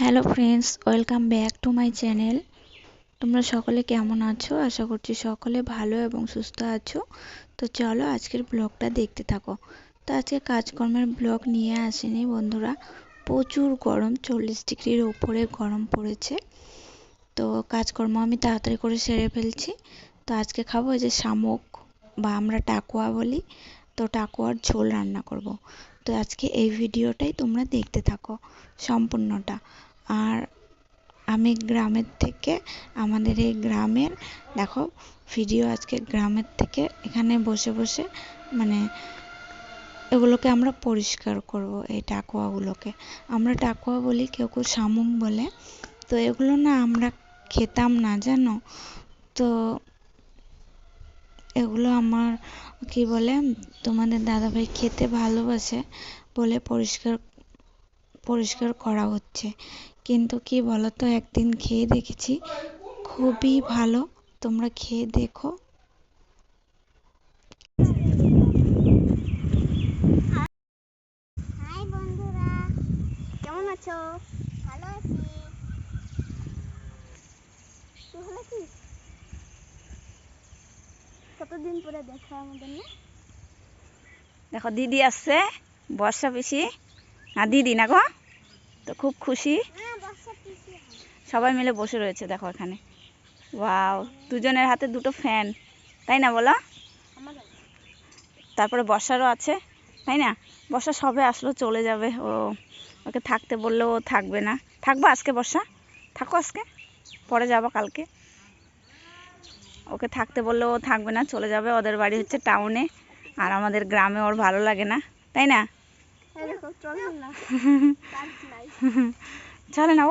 Hello friends welcome back to my channel তোমরা সকলে কেমন আছো? আশা করছি সকলে ভালো এবং সুস্থ আছো। তো চলো আজকের ব্লগটা দেখতে থাকো। তো আজকে কাজকর্মের ব্লগ নিয়ে আসেনি বন্ধুরা। প্রচুর গরম, চল্লিশ ডিগ্রির ওপরে গরম পড়েছে। তো কাজকর্ম আমি তাড়াতাড়ি করে সেরে ফেলছি। তো আজকে খাব যে শামুক বা আমরা টাকুয়া বলি। তো টাকুয়ার ঝোল রান্না করব। তো আজকে এই ভিডিওটাই তোমরা দেখতে থাকো, সম্পূর্ণটা। আর আমি গ্রামের থেকে, আমাদের এই গ্রামের, দেখো ভিডিও আজকে গ্রামের থেকে এখানে বসে বসে মানে এগুলোকে আমরা পরিষ্কার করব, এই টাকুয়াগুলোকে। আমরা টাকুয়া বলি কেউ কেউ শামুক বলে। তো এগুলো না আমরা খেতাম না, জানো? তো এগুলো আমার, কি বলে, তোমাদের দাদাভাই খেতে ভালোবাসে বলে পরিষ্কার পরিষ্কার করা হচ্ছে। কিন্তু কি বলতো একদিন খেয়ে দেখেছি খুবই ভালো। তোমরা খেয়ে দেখো। হাই বন্ধুরা কেমন আছো? ভালো আছি। তুই ভালো আছিস কতদিন পরে দেখা আমাদের না? দেখো দিদি আসছে বর্ষা পিসি না দিদি না গো? তো খুব খুশি। সবাই মিলে বসে রয়েছে, দেখো এখানে। ওয়াও, দুজনের হাতে দুটো ফ্যান, তাই না বলো? তারপরে বর্ষারও আছে, তাই না? বর্ষা সবে আসলো, চলে যাবে। ও, ওকে থাকতে বললেও থাকবে না। থাকব আজকে বর্ষা? থাকো আজকে? পরে যাব কালকে। ওকে থাকতে বললেও ও থাকবে না, চলে যাবে। ওদের বাড়ি হচ্ছে টাউনে আর আমাদের গ্রামে ওর ভালো লাগে না, তাই না? চলে না ও।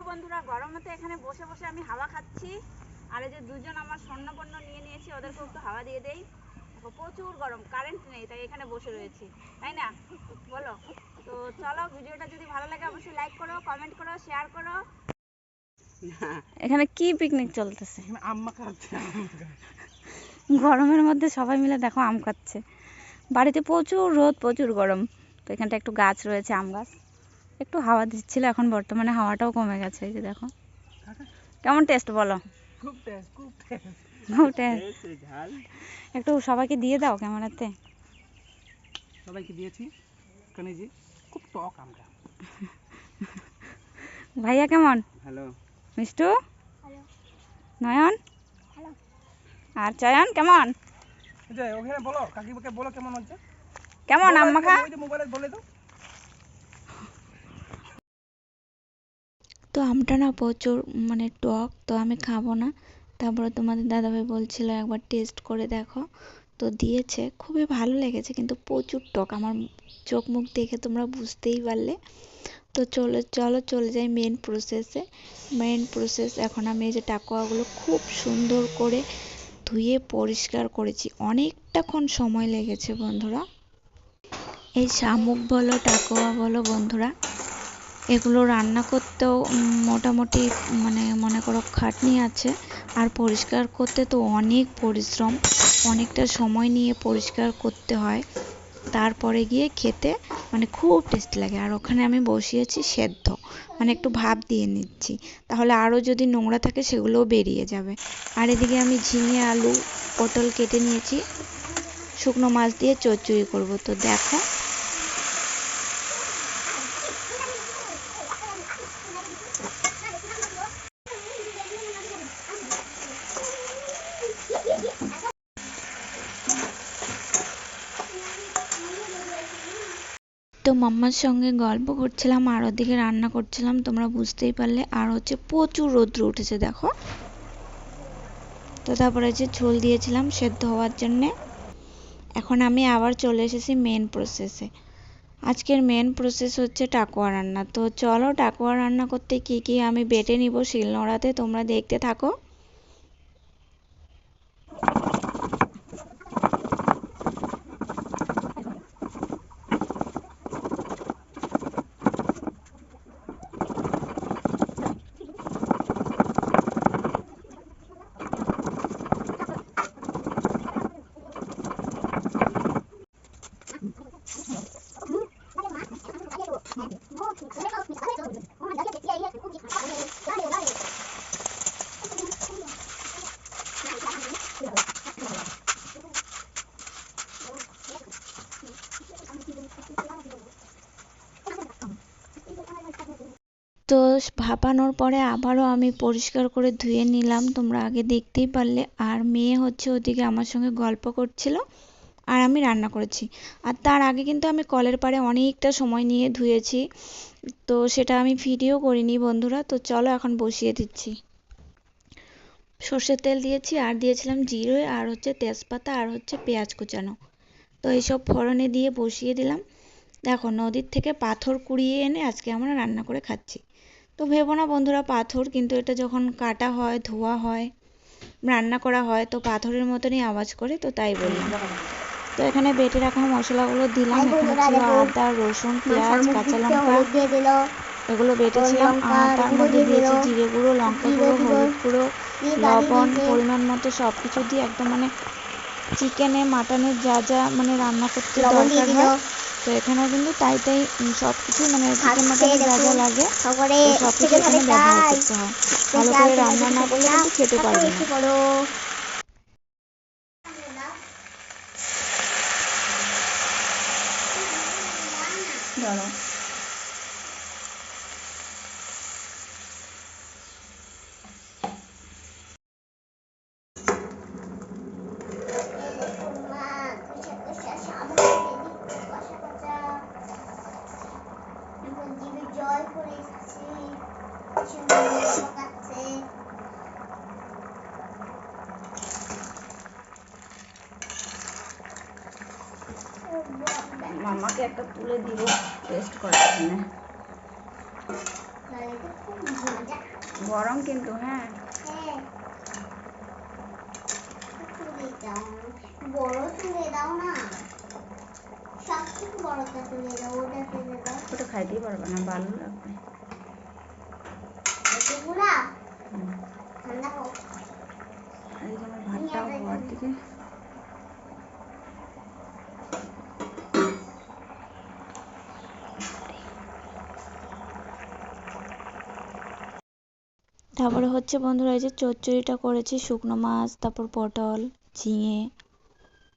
বন্ধুরা গরমেতে এখানে বসে বসে আমি হাওয়া খাচ্ছি। আর এই যে দুজন আমার স্বর্ণপন্ন নিয়ে নিয়েছি ওদেরকে একটু হাওয়া দিয়ে দেই। দেখো প্রচুর গরম কারেন্ট নেই তাই এখানে বসে রয়েছি তাই না? বলো। তো চলো ভিডিওটা যদি ভালো লাগে অবশ্যই লাইক করো কমেন্ট করো শেয়ার করো। এখানে কি পিকনিক চলতেছে? আম্মা খাচ্ছে। গরমের মধ্যে সবাই মিলে দেখো আম খাচ্ছে। বাড়িতে প্রচুর রোদ প্রচুর গরম। তো এখানটা একটু গাছ রয়েছে আম গাছ। একটু হাওয়া দিচ্ছিল এখন বর্তমানে হাওয়াটাও কমে গেছে এই যে দেখো। কেমন টেস্ট বলো? খুব টেস্ট খুব টেস্ট খুব টেস্ট ঝাল। একটু সবাইকে দিয়ে দাও ক্যামেরাতে। সবাইকে দিয়েছি কানে খুব টক আমরা ভাইয়া কেমন? হ্যালো মিষ্টু? নয়ন? আর চয়ন কেমন? ওখানে বলো কাকিমাকে বলো কেমন হচ্ছে? কেমন আম্মা খা? ওই যে মোবাইলে বলে দাও। তো আমটা না প্রচুর মানে টক তো আমি খাব না। তারপরে তোমাদের দাদাভাই বলছিল একবার টেস্ট করে দেখো। তো দিয়েছে খুবই ভালো লেগেছে কিন্তু প্রচুর টক। আমার চোখ মুখ দেখে তোমরা বুঝতেই পারলে। তো চলে চলো চলে যাই মেন প্রসেসে মেন প্রসেস এখন আমি এই যে টাকুয়াগুলো খুব সুন্দর করে ধুয়ে পরিষ্কার করেছি। অনেকটাক্ষণ সময় লেগেছে, বন্ধুরা। এই শামুক বলো, টাকোয়া বলো, বন্ধুরা, এগুলো রান্না করতেও মোটামুটি মানে মনে করো খাটনি আছে। আর পরিষ্কার করতে তো অনেক পরিশ্রম, অনেকটা সময় নিয়ে পরিষ্কার করতে হয়। তারপরে গিয়ে খেতে মানে খুব টেস্ট লাগে। আর ওখানে আমি বসিয়েছি সেদ্ধ। মানে একটু ভাপ দিয়ে নিচ্ছি। তাহলে আরও যদি নোংরা থাকে সেগুলোও বেরিয়ে যাবে। আর এদিকে আমি ঝিঙে, আলু, পটল কেটে নিয়েছি। শুকনো মাছ দিয়ে চচ্চড়ি করব। তো দেখো তো মাম্মার সঙ্গে গল্প করছিলাম, আর ওদিকে রান্না করছিলাম। তোমরা বুঝতেই পারলে, আর হচ্ছে প্রচুর রৌদ্র উঠেছে, দেখো। তো তারপরে যে ঝোল দিয়েছিলাম সেদ্ধ হওয়ার জন্যে। এখন আমি আবার চলে এসেছি মেন প্রসেসে আজকের মেন প্রসেস হচ্ছে টাকুয়া রান্না। তো চলো টাকুয়া রান্না করতে কি কি আমি বেটে নিব শিলনোড়াতে তোমরা দেখতে থাকো। তো ভাপানোর পরে আবারও আমি পরিষ্কার করে ধুয়ে নিলাম। তোমরা আগে দেখতেই পারলে। আর মেয়ে হচ্ছে ওদিকে আমার সঙ্গে গল্প করছিল। আর আমি রান্না করেছি। আর তার আগে কিন্তু আমি কলের পাড়ে অনেকটা সময় নিয়ে ধুয়েছি। তো সেটা আমি ভিডিও করিনি বন্ধুরা, তো চলো এখন বসিয়ে দিচ্ছি। সর্ষের তেল দিয়েছি, আর দিয়েছিলাম জিরে, আর হচ্ছে তেজপাতা, আর হচ্ছে পেঁয়াজ কুচানো। তো এইসব ফোড়নে দিয়ে বসিয়ে দিলাম। দেখো, নদীর থেকে পাথর কুড়িয়ে এনে আজকে আমরা রান্না করে খাচ্ছি। তো ভেবো না বন্ধুরা, পাথর কিন্তু এটা যখন কাটা হয়, ধোয়া হয়, রান্না করা হয়, তো পাথরের মতনই আওয়াজ করে, তো তাই বললাম তো এখানে বেটে রাখা মশলাগুলো দিলাম। এখানে ছিল আদা রসুন পেঁয়াজ কাঁচা লঙ্কা। এগুলো বেটেছিলাম। আর তার মধ্যে দিয়েছি জিরে গুঁড়ো লঙ্কা গুঁড়ো হলুদ গুঁড়ো লবণ পরিমাণ মতো সব কিছু দিয়ে একদম মানে চিকেনে মাটনে যা যা মানে রান্না করতে দরকার হয়। তো এখানেও কিন্তু তাই তাই সব কিছু মানে চিকেন মাটনে যা যা লাগে সব কিছু এখানে ব্যবহার করতে হয়। ভালো করে রান্না না করলে কিন্তু খেতে পারবে না। করো দাঁড়াও জয় করে এসেছি পকাচ্ছে মামাকে একটা তুলে দিব টেস্ট করার জন্য। গরম কিন্তু হ্যাঁ। তুলে বড় তুলে দাও না সব থেকে বড়টা তুলে দাও ওটা তুলে দাও ওটা খাইতেই পারবে না ভালো লাগবে। ঠান্ডা হোক এই যে আমার ভাতটাও হওয়ার দিকে। তারপরে হচ্ছে বন্ধুরা এই যে চচ্চড়িটা করেছি, শুকনো মাছ, তারপর পটল, ঝিঙে,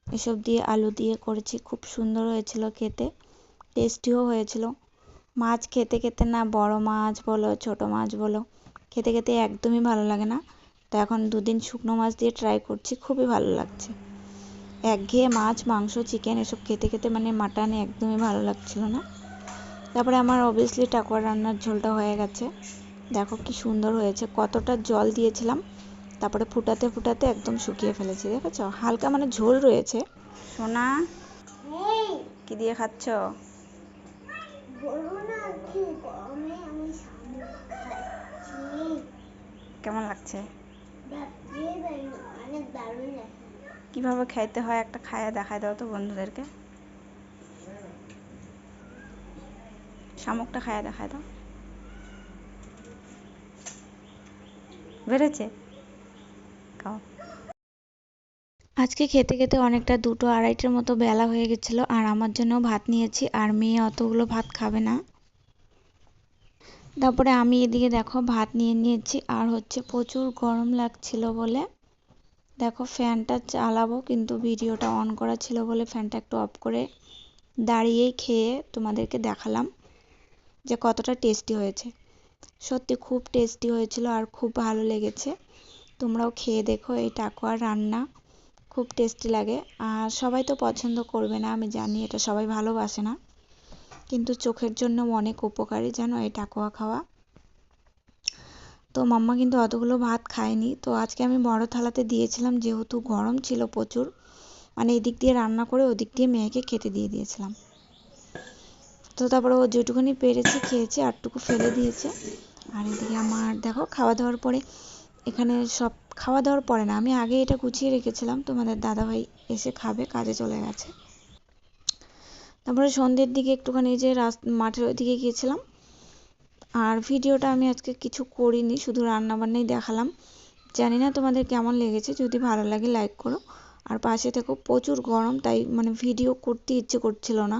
এসব দিয়ে আলু দিয়ে করেছি। খুব সুন্দর হয়েছিল খেতে টেস্টিও হয়েছিল। মাছ খেতে খেতে না বড় মাছ বলো, ছোট মাছ বলো, খেতে খেতে একদমই ভালো লাগে না। তো এখন দুদিন শুকনো মাছ দিয়ে ট্রাই করছি, খুবই ভালো লাগছে। একঘেয়ে মাছ, মাংস চিকেন এসব খেতে খেতে মানে মাটন একদমই ভালো লাগছিল না। তারপরে আমার অবভিয়াসলি টাকুয়া রান্নার ঝোলটা হয়ে গেছে। দেখো কি সুন্দর হয়েছে, কতটা জল দিয়েছিলাম, তারপরে ফুটাতে ফুটাতে একদম শুকিয়ে ফেলেছি, দেখেছ? হালকা মানে ঝোল রয়েছে। সোনা, কি দিয়ে খাচ্ছ? কেমন লাগছে? কীভাবে খাইতে হয় একটা খায়া দেখায় দাও তো বন্ধুদেরকে। শামুকটা খায়া দেখায় দাও। বেড়েছে? আজকে খেতে খেতে অনেকটা দুটো আড়াইটার মতো বেলা হয়ে গেছিল, আর আমার জন্য ভাত নিয়েছি, আর মেয়ে অতগুলো ভাত খাবে না। তারপরে আমি এদিকে দেখো ভাত নিয়ে নিয়েছি, আর হচ্ছে প্রচুর গরম লাগছিল বলে। দেখো ফ্যানটা চালাবো, কিন্তু ভিডিওটা অন করা ছিল বলে ফ্যানটা একটু অফ করে দাঁড়িয়েই খেয়ে তোমাদেরকে দেখালাম যে কতটা টেস্টি হয়েছে। সত্যি খুব টেস্টি হয়েছিল আর খুব ভালো লেগেছে। তোমরাও খেয়ে দেখো এই টাকুয়ার রান্না, খুব টেস্টি লাগে। আর সবাই তো পছন্দ করবে না, আমি জানি এটা সবাই ভালোবাসে না। কিন্তু চোখের জন্য অনেক উপকারী জানো এই টাকুয়া খাওয়া। তো মাম্মা কিন্তু অতগুলো ভাত খায়নি। তো আজকে আমি বড় থালাতে দিয়েছিলাম, যেহেতু গরম ছিল প্রচুর মানে এদিক দিয়ে রান্না করে ওদিক দিয়ে মেয়েকে খেতে দিয়ে দিয়েছিলাম। তো তারপরে ও যেটুকুনি পেরেছে খেয়েছে আরটুকু ফেলে দিয়েছে। আর এদিকে আমার, দেখো, খাওয়া দাওয়ার পরে, এখানে সব খাওয়া দাওয়ার পরে না, আমি আগে এটা গুছিয়ে রেখেছিলাম, তোমাদের দাদাভাই এসে খাবে, কাজে চলে গেছে। তারপরে সন্ধ্যের দিকে একটুখানি যে রাস, মাঠের ওইদিকে গিয়েছিলাম। আর ভিডিওটা আমি আজকে কিছু করিনি, শুধু রান্না বান্নাই দেখালাম। জানি না তোমাদের কেমন লেগেছে, যদি ভালো লাগে লাইক করো। আর পাশে থেকো, প্রচুর গরম, তাই মানে ভিডিও করতে ইচ্ছে করছিল না।